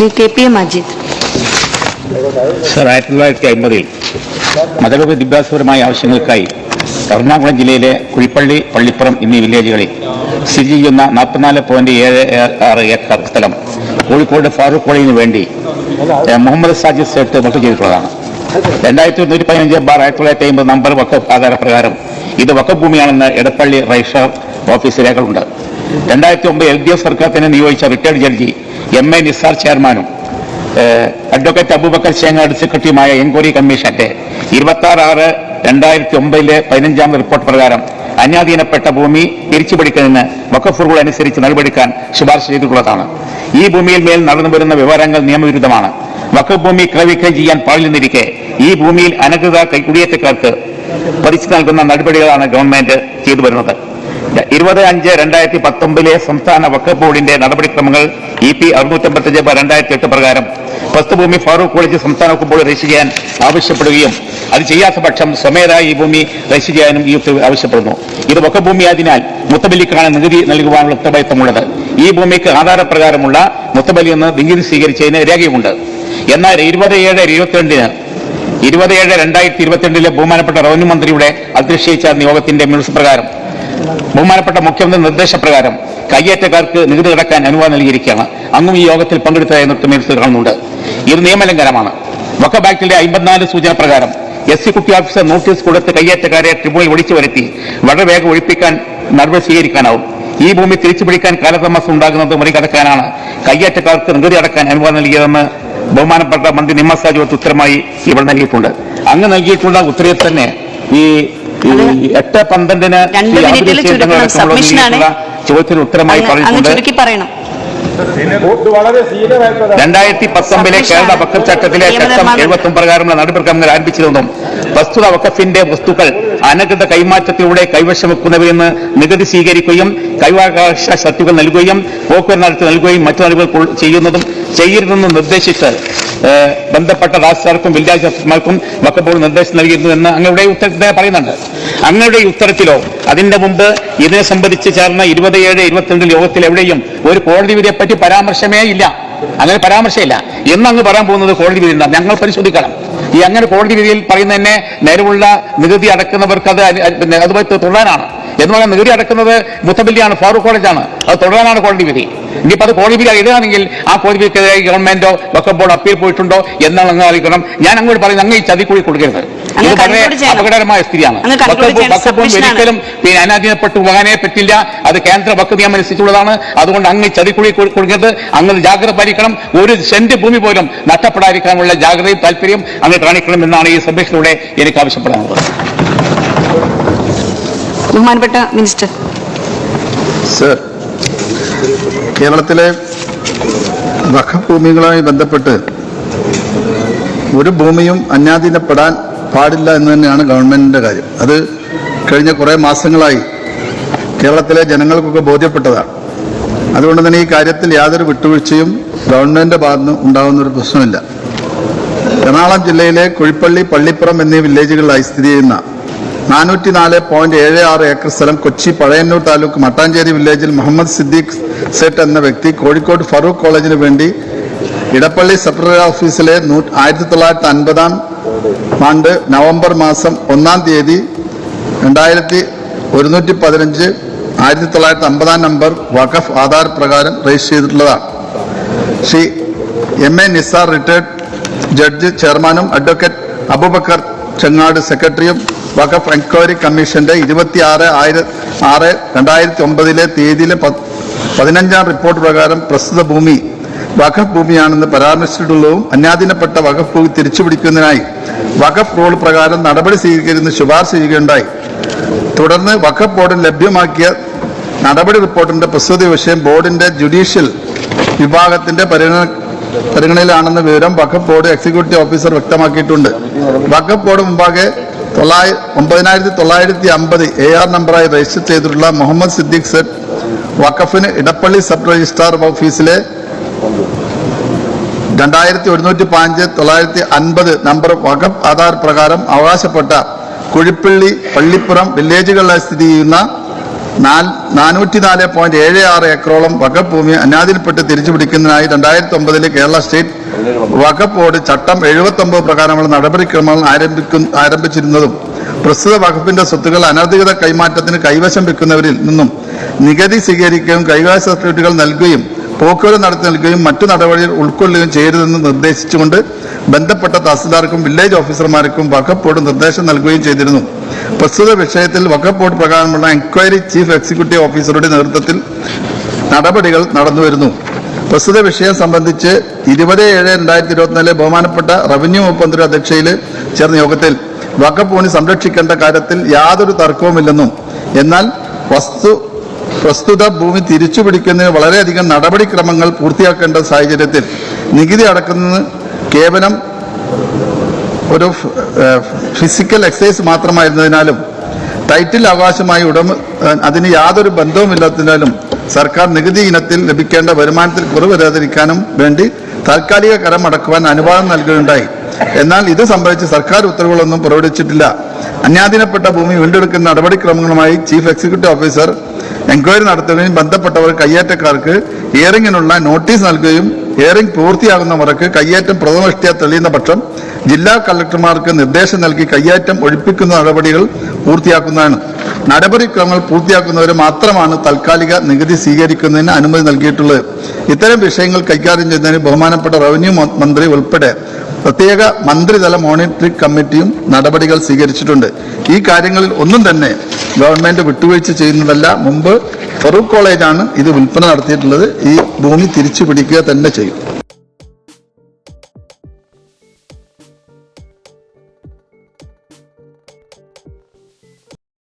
Shri K P A Majeed sir ആയിരത്തി തൊള്ളായിരത്തി അമ്പതിൽ മതവിദ്യാഭ്യാസപരമായ ആവശ്യങ്ങൾക്കായി എറണാകുളം ജില്ലയിലെ കുഴിപ്പള്ളി പള്ളിപ്പുറം എന്നീ വില്ലേജുകളിൽ സ്ഥിതി ചെയ്യുന്ന നാൽപ്പത്തിനാല് പോയിന്റ് ഏഴ് ആറ് ഏക്കർ സ്ഥലം കോഴിക്കോട് ഫാറൂഖ് കോളേജിന് വേണ്ടി മുഹമ്മദ് സാജിദ് സേട്ട് വക്കഫ് ചെയ്തിട്ടുള്ളതാണ്. രണ്ടായിരത്തി നൂറ്റി പതിനഞ്ച് ബാർ ആയിരത്തി തൊള്ളായിരത്തി അമ്പത് നമ്പർ വക്കഫ് ആധാരപ്രകാരം ഇത് വക്കഫ് ഭൂമിയാണെന്ന് എടപ്പള്ളി രജിസ്ട്രാർ ഓഫീസ് രേഖകളുണ്ട് രണ്ടായിരത്തി ഒമ്പത് എൽ ഡി എഫ് സർക്കാർ തന്നെ നിയോഗിച്ച retired judge M A Nisar ചെയർമാനും അഡ്വക്കേറ്റ് അബൂബക്കർ ചേങ്ങാട് സെക്രട്ടറിയുമായ എൻക്വയറി കമ്മീഷന്റെ ഇരുപത്തി ആറ് ആറ് രണ്ടായിരത്തി ഒമ്പതിലെ പതിനഞ്ചാം റിപ്പോർട്ട് പ്രകാരം അന്യാധീനപ്പെട്ട ഭൂമി തിരിച്ചുപിടിക്കുന്നതിന് വഖഫ് റൂൾ അനുസരിച്ച് നടപടിക്കാൻ ശുപാർശ ചെയ്തിട്ടുള്ളതാണ്. ഈ ഭൂമിയിൽ മേൽ നടന്നു വരുന്ന വിവരങ്ങൾ നിയമവിരുദ്ധമാണ്. വക്കഫ് ഭൂമി ക്രയവിക്രയം ചെയ്യാൻ പാടില്ലെന്നിരിക്കെ ഈ ഭൂമിയിൽ അനധികൃത കുടിയേറ്റക്കാർക്ക് പതിച്ചു നൽകുന്ന നടപടികളാണ് ഗവൺമെന്റ് ചെയ്തു വരുന്നത്. ഇരുപത് അഞ്ച് രണ്ടായിരത്തി പത്തൊമ്പതിലെ സംസ്ഥാന വഖഫ് ബോർഡിന്റെ നടപടിക്രമങ്ങൾ ഇ പി അറുന്നൂറ്റമ്പത്തഞ്ച് രണ്ടായിരത്തി എട്ട് പ്രകാരം വസ്തുഭൂമി ഫാറൂഖ് കോളേജ് സംസ്ഥാന വഖഫ് ബോർഡ് രജിസ്റ്റർ ചെയ്യാൻ ആവശ്യപ്പെടുകയും അത് ചെയ്യാത്ത പക്ഷം സ്വമേധായ ഈ ഭൂമി രജിസ്റ്റർ ചെയ്യാനും ഈ ആവശ്യപ്പെടുന്നു. ഇത് വഖഫ് ഭൂമിയായതിനാൽ മുത്തബലിക്കാണ് നികുതി നൽകുവാനുള്ള ഉത്തരവാദിത്തമുള്ളത്. ഈ ഭൂമിക്ക് ആധാരപ്രകാരമുള്ള മുത്തബലി എന്ന് നികുതി സ്വീകരിച്ചതിന് രേഖയുമുണ്ട്. എന്നാൽ ഇരുപത് ഏഴ് ഇരുപത്തിരണ്ടിന് ഇരുപത് ഏഴ് രണ്ടായിരത്തി ഇരുപത്തിരണ്ടിലെ ബഹുമാനപ്പെട്ട റവന്യൂ മന്ത്രിയുടെ അധ്യക്ഷയിച്ച നിയോഗത്തിന്റെ മിനിറ്റ്സ് പ്രകാരം ബഹുമാനപ്പെട്ട മുഖ്യമന്ത്രി നിർദ്ദേശപ്രകാരം കയ്യേറ്റക്കാർക്ക് നികുതി അടക്കാൻ അനുവാദം നൽകിയിരിക്കുകയാണ്. അങ്ങും ഈ യോഗത്തിൽ പങ്കെടുത്തതായി മിനിറ്റ്സ് കാണുന്നുണ്ട്. ഇത് നിയമലംഘനമാണ്. വഖഫ് ആക്ടിലെ അമ്പത്തിനാല് സൂചന പ്രകാരം S C Kutty officer notice കൊടുത്ത് കയ്യേറ്റക്കാരെ ട്രിബ്യൂണൽ വിളിച്ചു വരുത്തി വളരെ വേഗം ഒഴിപ്പിക്കാൻ നടപടി സ്വീകരിക്കാനാവും. ഈ ഭൂമി തിരിച്ചു പിടിക്കാൻ കാലതാമസം ഉണ്ടാകുന്നത് മറികടക്കാനാണ് കയ്യേറ്റക്കാർക്ക് നികുതി അടക്കാൻ അനുവാദം നൽകിയതെന്ന് ബഹുമാനപ്പെട്ട മന്ത്രി നിമ്മ ഉത്തരമായി ഇവിടെ നൽകിയിട്ടുണ്ട്. അങ്ങ് നൽകിയിട്ടുള്ള ഉത്തരവിൽ തന്നെ ഈ എട്ട് പന്ത്രണ്ടിന് ചോദ്യത്തിന് ഉത്തരമായി പറഞ്ഞിട്ടുണ്ട്. രണ്ടായിരത്തി പത്തൊമ്പതിലെ കേരള വക്കഫ് ചട്ടത്തിലെ ചട്ടം എഴുപത്തി പ്രകാരമുള്ള നടപടിക്രമങ്ങൾ ആരംഭിച്ചിരുന്നു. വസ്തുത വക്കഫിന്റെ വസ്തുക്കൾ അനധികൃത കൈമാറ്റത്തിലൂടെ കൈവശം വെക്കുന്നവരെന്ന് നികുതി സ്വീകരിക്കുകയും കൈവകാശ ഷർട്ടുകൾ നൽകുകയും പോക്കുവരവ് നടത്തി നൽകുകയും മറ്റു നടപടികൾ ചെയ്യുന്നതും ചെയ്യരുതെന്ന് നിർദ്ദേശിച്ച് ബന്ധപ്പെട്ട രാഷ്ട്രർക്കും വില്ലേജ് ഓഫീസർമാർക്കും ബോർഡ് നിർദ്ദേശം നൽകിയിരുന്നു എന്ന് അങ്ങയുടെ ഉത്തരത്തിൽ പറയുന്നുണ്ട്. അങ്ങയുടെ ഉത്തരത്തിലോ അതിന്റെ മുമ്പ് ഇതിനെ സംബന്ധിച്ച് ചേർന്ന ഇരുപത് ഏഴ് ഇരുപത്തിരണ്ടിൽ യോഗത്തിൽ എവിടെയും ഒരു കോടതി വിധിയെപ്പറ്റി പരാമർശമേ ഇല്ല. അങ്ങനെ പരാമർശമില്ല. എന്ന് അങ്ങ് പറയാൻ പോകുന്നത് കോടതി വിധി ഞങ്ങൾ പരിശോധിക്കണം. ഈ അങ്ങനെ കോടതി വിധിയിൽ പറയുന്ന തന്നെ നേരമുള്ള നികുതി അടക്കുന്നവർക്ക് അത് പിന്നെ അതുമായി തുടരാനാണ് എന്ന് പറഞ്ഞാൽ നികുതി അടക്കുന്നത് മുത്തബല്ലിയാണ് ഫാറൂഖ് കോളേജാണ്. അത് തുടരാനാണ് കോടതി വിധി. ഇനിയിപ്പോൾ അത് കോടതി വിധി എഴുതുകയാണെങ്കിൽ ആ കോടതി വിധിക്കെതിരെ ഗവൺമെന്റോ വക്കം ബോർഡ് അപ്പീൽ പോയിട്ടുണ്ടോ എന്നാണ് അങ്ങ് അറിയിക്കണം. ഞാൻ അങ്ങോട്ട് പറയുന്നത് അങ്ങ് ഈ ചതിക്കുഴി കൊടുക്കരുത്. അങ്ങ് ഇത് വളരെ. അപകടകരമായ സ്ഥിതിയാണ്. ആണ്. ഒരിക്കലും പിന്നെ അനാധീനപ്പെട്ടു പോകാനേ പറ്റില്ല. അത് കേന്ദ്ര വക്ക് നിയമം അനുസരിച്ചുള്ളതാണ് അതുകൊണ്ട് അങ്ങ് ഈ ചതിക്കുഴി കൊ- കൊടുക്കരുത്. അങ്ങ് ജാഗ്രത പാലിക്കണം. ഒരു സെന്റ് ഭൂമി പോലും നഷ്ടപ്പെടാതിരിക്കാനുള്ള ജാഗ്രതയും താല്പര്യം അങ്ങ് കാണിക്കണം എന്നാണ് ഈ സന്ദേശത്തിലൂടെ എനിക്ക് ആവശ്യപ്പെടാനുള്ളത്. ബഹുമാനപ്പെട്ട മിനിസ്റ്റർ. സർ കേരളത്തിലെ വഖഭൂമികളുമായി ഭൂമികളുമായി ബന്ധപ്പെട്ട് ഒരു ഭൂമിയും അന്യാധീനപ്പെടാൻ പാടില്ല എന്ന് തന്നെയാണ് ഗവൺമെന്റിന്റെ കാര്യം. അത് കഴിഞ്ഞ കുറേ മാസങ്ങളായി കേരളത്തിലെ ജനങ്ങൾക്കൊക്കെ ബോധ്യപ്പെട്ടതാണ് അതുകൊണ്ട് തന്നെ ഈ കാര്യത്തിൽ യാതൊരു വിട്ടുവീഴ്ചയും ഗവൺമെന്റിന്റെ ഭാഗത്തുനിന്ന് ഉണ്ടാകുന്ന ഒരു പ്രശ്നമില്ല. എറണാകുളം ജില്ലയിലെ കുഴിപ്പള്ളി പള്ളിപ്പുറം എന്നീ വില്ലേജുകളിലായി സ്ഥിതി ചെയ്യുന്ന നാനൂറ്റി നാല് പോയിന്റ് ഏഴ് ആറ് ഏക്കർ സ്ഥലം കൊച്ചി പഴയന്നൂർ താലൂക്ക് മട്ടാഞ്ചേരി വില്ലേജിൽ മുഹമ്മദ് സിദ്ദീഖ് സെറ്റ് എന്ന വ്യക്തി കോഴിക്കോട് ഫറൂഖ് കോളേജിന് വേണ്ടി ഇടപ്പള്ളി സെക്രട്ടറി ഓഫീസിലെ ആയിരത്തി തൊള്ളായിരത്തി അൻപതാം ആണ്ട് നവംബർ മാസം ഒന്നാം തീയതി രണ്ടായിരത്തി ഒരുന്നൂറ്റി പതിനഞ്ച് ആയിരത്തി തൊള്ളായിരത്തി അമ്പതാം നമ്പർ വഖഫ് ആധാർ പ്രകാരം രജിസ്റ്റർ ചെയ്തിട്ടുള്ളതാണ്. Shri M A Nisar retired judge ചെയർമാനും അഡ്വക്കേറ്റ് അബുബക്കർ ചെങ്ങാട് സെക്രട്ടറിയും വഖഫ് എൻക്വയറി കമ്മീഷന്റെ ഇരുപത്തിയാറ് ആയിര ആറ് രണ്ടായിരത്തി ഒമ്പതിലെ തീയതിയിലെ പതിനഞ്ചാം റിപ്പോർട്ട് പ്രകാരം പ്രസ്തുത ഭൂമി വഖഫ് ഭൂമിയാണെന്ന് പരാമർശിച്ചിട്ടുള്ളതും അന്യാധീനപ്പെട്ട വഖഫ് ഭൂമി തിരിച്ചുപിടിക്കുന്നതിനായി വഖഫ് റൂൾ പ്രകാരം നടപടി സ്വീകരിക്കുന്ന ശുപാർശ ചെയ്യുകയുണ്ടായി. തുടർന്ന് വഖഫ് ബോർഡ് ലഭ്യമാക്കിയ നടപടി റിപ്പോർട്ടിന്റെ പ്രസ്തുത വിഷയം ബോർഡിന്റെ ജുഡീഷ്യൽ വിഭാഗത്തിന്റെ പരിഗണന പരിഗണനയിലാണെന്ന വിവരം വഖഫ് ബോർഡ് എക്സിക്യൂട്ടീവ് ഓഫീസർ വ്യക്തമാക്കിയിട്ടുണ്ട്. വഖഫ് ബോർഡ് മുമ്പാകെ തൊള്ളായി ഒമ്പതിനായിരത്തി തൊള്ളായിരത്തി അമ്പത് എ ആർ നമ്പറായി രജിസ്റ്റർ ചെയ്തിട്ടുള്ള മുഹമ്മദ് സിദ്ദീഖ് സെറ്റ് വഖഫിന് ഇടപ്പള്ളി സബ് രജിസ്ട്രാർ ഓഫീസിലെ രണ്ടായിരത്തി ഒരുന്നൂറ്റി പതിനഞ്ച് തൊള്ളായിരത്തി അൻപത് നമ്പർ വഖഫ് ആധാർ പ്രകാരം അവകാശപ്പെട്ട കുഴിപ്പള്ളി പള്ളിപ്പുറം വില്ലേജുകളിലായി സ്ഥിതി ചെയ്യുന്ന നാനൂറ്റി നാല് പോയിന്റ് ഏഴ് ആറ് ഏക്കറോളം വകഭൂമി ഭൂമി അനാദിൽപ്പെട്ട് തിരിച്ചു പിടിക്കുന്നതിനായി രണ്ടായിരത്തി ഒമ്പതിൽ കേരള സ്റ്റേറ്റ് വഖഫ് ബോർഡ് ചട്ടം എഴുപത്തി ഒമ്പത് പ്രകാരമുള്ള നടപടിക്രമങ്ങൾ ആരംഭിക്കും ആരംഭിച്ചിരുന്നതും പ്രസ്തുത വകുപ്പിന്റെ സ്വത്തുക്കൾ അനധികൃത കൈമാറ്റത്തിന് കൈവശം വെക്കുന്നവരിൽ നിന്നും നികുതി സ്വീകരിക്കുകയും കൈവശ സർട്ടിഫിക്കറ്റുകൾ നൽകുകയും പോക്കുവരവ് നടത്തി നൽകുകയും മറ്റു നടപടികൾ ഉൾക്കൊള്ളുകയും ചെയ്യരുതെന്ന് നിർദ്ദേശിച്ചുകൊണ്ട് ബന്ധപ്പെട്ട തഹസിൽദാർക്കും വില്ലേജ് ഓഫീസർമാർക്കും വഖഫ് ബോർഡ് നിർദ്ദേശം നൽകുകയും ചെയ്തിരുന്നു. പ്രസ്തുത വിഷയത്തിൽ വഖഫ് ബോർഡ് പ്രകാരമുള്ള എൻക്വയറി ചീഫ് എക്സിക്യൂട്ടീവ് ഓഫീസറുടെ നേതൃത്വത്തിൽ നടപടികൾ നടന്നുവരുന്നു. പ്രസ്തുത വിഷയം സംബന്ധിച്ച് ഇരുപത് ഏഴ് രണ്ടായിരത്തി ഇരുപത്തിനാല് ബഹുമാനപ്പെട്ട റവന്യൂ വകുപ്പ് മന്ത്രിയുടെ അധ്യക്ഷതയിൽ ചേർന്ന യോഗത്തിൽ വഖഫ് സംരക്ഷിക്കേണ്ട കാര്യത്തിൽ യാതൊരു തർക്കവുമില്ലെന്നും എന്നാൽ വസ്തു പ്രസ്തുത ഭൂമി തിരിച്ചുപിടിക്കുന്നതിന് വളരെയധികം നടപടിക്രമങ്ങൾ പൂർത്തിയാക്കേണ്ട സാഹചര്യത്തിൽ നികുതി അടക്കുന്നത് കേവലം ഒരു ഫിസിക്കൽ എക്സസൈസ് മാത്രമായിരുന്നതിനാലും ടൈറ്റിൽ അവകാശമായി ഉടമ അതിന് യാതൊരു ബന്ധവുമില്ലാത്തതിനാലും സർക്കാർ നികുതി ഇനത്തിൽ ലഭിക്കേണ്ട വരുമാനത്തിൽ കുറവ് വരാതിരിക്കാനും വേണ്ടി താൽക്കാലിക കരം അടക്കുവാൻ അനുവാദം നൽകുകയുണ്ടായി. എന്നാൽ ഇത് സംബന്ധിച്ച് സർക്കാർ ഉത്തരവുകളൊന്നും പുറപ്പെടുവിച്ചിട്ടില്ല. അന്യാധീനപ്പെട്ട ഭൂമി വീണ്ടെടുക്കുന്ന നടപടിക്രമങ്ങളുമായി ചീഫ് എക്സിക്യൂട്ടീവ് ഓഫീസർ എൻക്വയറി നടത്തുകയും ബന്ധപ്പെട്ടവർ കയ്യേറ്റക്കാർക്ക് ഹിയറിംഗിനുള്ള നോട്ടീസ് നൽകുകയും ഹിയറിംഗ് പൂർത്തിയാകുന്ന മുറയ്ക്ക് കയ്യേറ്റം പ്രഥമദൃഷ്ട്യാ തെളിയുന്ന പക്ഷം ജില്ലാ കളക്ടർമാർക്ക് നിർദ്ദേശം നൽകി കയ്യേറ്റം ഒഴിപ്പിക്കുന്ന നടപടികൾ പൂർത്തിയാക്കുന്നതാണ്. നടപടിക്രമങ്ങൾ പൂർത്തിയാക്കുന്നവരെ മാത്രമാണ് താൽക്കാലിക നികുതി സ്വീകരിക്കുന്നതിന് അനുമതി നൽകിയിട്ടുള്ളത്. ഇത്തരം വിഷയങ്ങൾ കൈകാര്യം ചെയ്യുന്നതിന് ബഹുമാനപ്പെട്ട റവന്യൂ മന്ത്രി ഉൾപ്പെടെ പ്രത്യേക മന്ത്രിതല മോണിറ്ററിംഗ് കമ്മിറ്റിയും നടപടികൾ സ്വീകരിച്ചിട്ടുണ്ട്. ഈ കാര്യങ്ങളിൽ ഒന്നും തന്നെ ഗവൺമെന്റ് വിട്ടുവീഴ്ച ചെയ്യുന്നതല്ല. മുമ്പ് ഫറൂഖ് കോളേജാണ് ഇത് വിൽപ്പന നടത്തിയിട്ടുള്ളത്. ഈ ഭൂമി തിരിച്ചു പിടിക്കുക തന്നെ ചെയ്യും.